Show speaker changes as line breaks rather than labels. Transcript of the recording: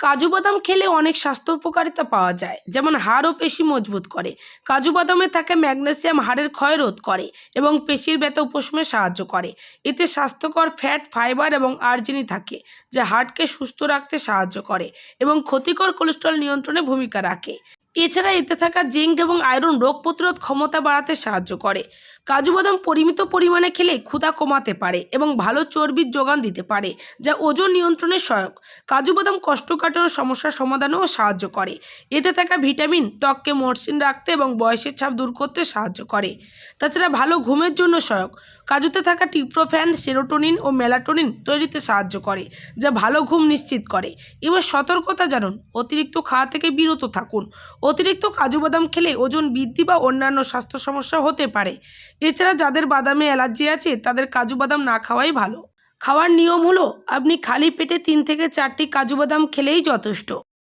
কাজু বাদাম খেলে অনেক স্বাস্থ্য উপকারিতা পাওয়া যায়। যেমন হাড় ও পেশি মজবুত করে। কাজু বাদামে থাকা ম্যাগনেসিয়াম হাড়ের ক্ষয় রোধ করে এবং পেশির ব্যথা উপশমে সাহায্য করে। এতে স্বাস্থ্যকর ফ্যাট, ফাইবার এবং আর্জিনি থাকে, যা হার্টকে সুস্থ রাখতে সাহায্য করে এবং ক্ষতিকর কোলেস্ট্রল নিয়ন্ত্রণে ভূমিকা রাখে। এছাড়া এতে থাকা জিঙ্ক এবং আয়রন রোগ প্রতিরোধ ক্ষমতা বাড়াতে সাহায্য করে। কাজু বাদাম পরিমিত পরিমাণে খেলে ক্ষুধা কমাতে পারে এবং ভালো চর্বির যোগান দিতে পারে, যা ওজন নিয়ন্ত্রণে সহায়ক। কাজু বাদাম কোষ্ঠকাঠিন্য সমস্যার সমাধানেও সাহায্য করে। এতে থাকা ভিটামিন, ত্বককে মসৃণ রাখতে এবং বয়সের ছাপ দূর করতে সাহায্য করে। তাছাড়া ভালো ঘুমের জন্য সহায়ক। কাজুতে থাকা টিপ্রোফ্যান, সেরোটোনিন ও মেলাটোনিন তৈরিতে সাহায্য করে, যা ভালো ঘুম নিশ্চিত করে। এবার সতর্কতা জানুন। অতিরিক্ত খাওয়া থেকে বিরত থাকুন। অতিরিক্ত কাজু বাদাম খেলে ওজন বৃদ্ধি বা অন্যান্য স্বাস্থ্য সমস্যা হতে পারে। এছাড়া যাদের বাদামে অ্যালার্জি আছে, তাদের কাজু বাদাম না খাওয়াই ভালো। খাওয়ার নিয়ম হলো, আপনি খালি পেটে তিন থেকে চারটি কাজু বাদাম খেলেই যথেষ্ট।